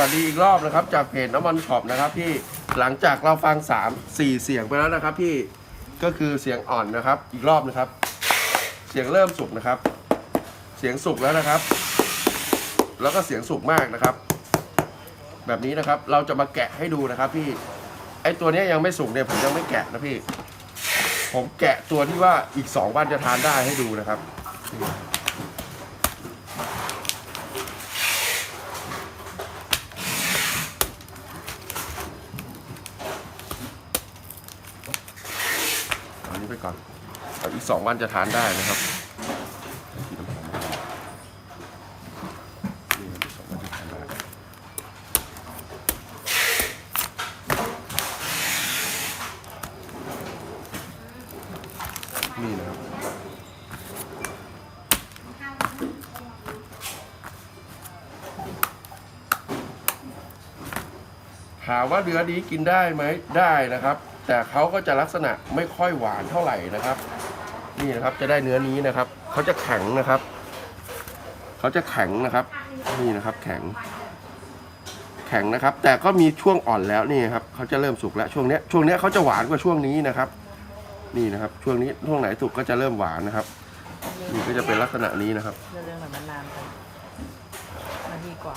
วัสดีอีกรอบนะครับ จากเพจน้ำมันช็อปนะครับพี่หลังจากเราฟัง 3 4 เสียงไปแล้วนะครับพี่ก็คือเสียงอ่อนนะครับ อีกรอบนะครับ เสียงเริ่มสุกนะครับ เสียงสุกแล้วนะครับ แล้วก็เสียงสุกมากนะครับ แบบนี้นะครับเราจะมาแกะให้ดูนะครับพี่ไอตัวนี้ยยังไม่สุกเนี่ยผมยังไม่แกะนะพี่ ผมแกะตัวที่ว่าอีก 2 วันจะทานได้ให้ดูนะครับ เอาอันนี้ ไปก่อนอีกสองวันจะทานได้นะครับกินน้ำหอมนี่อีกสองวันจะทานได้นี่นะครับถามว่าเนื้อนี้กินได้ไหมได้นะครับ แต่เขาก็จะลักษณะไม่ค่อยหวานเท่าไหร่นะครับ นี่นะครับจะได้เนื้อนี้นะครับเขาจะแข็งนะครับเขาจะแข็งนะครับ นี่นะครับ แข็ง แข็งนะครับ แต่ก็มีช่วงอ่อนแล้วนี่ครับเขาจะเริ่มสุกแล้วช่วงนี้ช่วงนี้เขาจะหวานกว่าช่วงนี้นะครับ นี่นะครับ ช่วงนี้ช่วงไหนสุกก็จะเริ่มหวานนะครับ นี่ก็จะเป็นลักษณะนี้นะครับเรื่องมันนานไปนาทีกว่า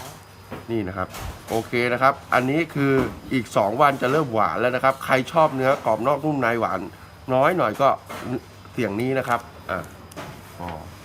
นี่นะครับ โอเคนะครับ อันนี้คืออีก 2 วันจะเริ่มหวานแล้วนะครับ ใครชอบเนื้อกรอบนอกนุ่มในหวาน น้อยหน่อยก็เสียงนี้นะครับอ่า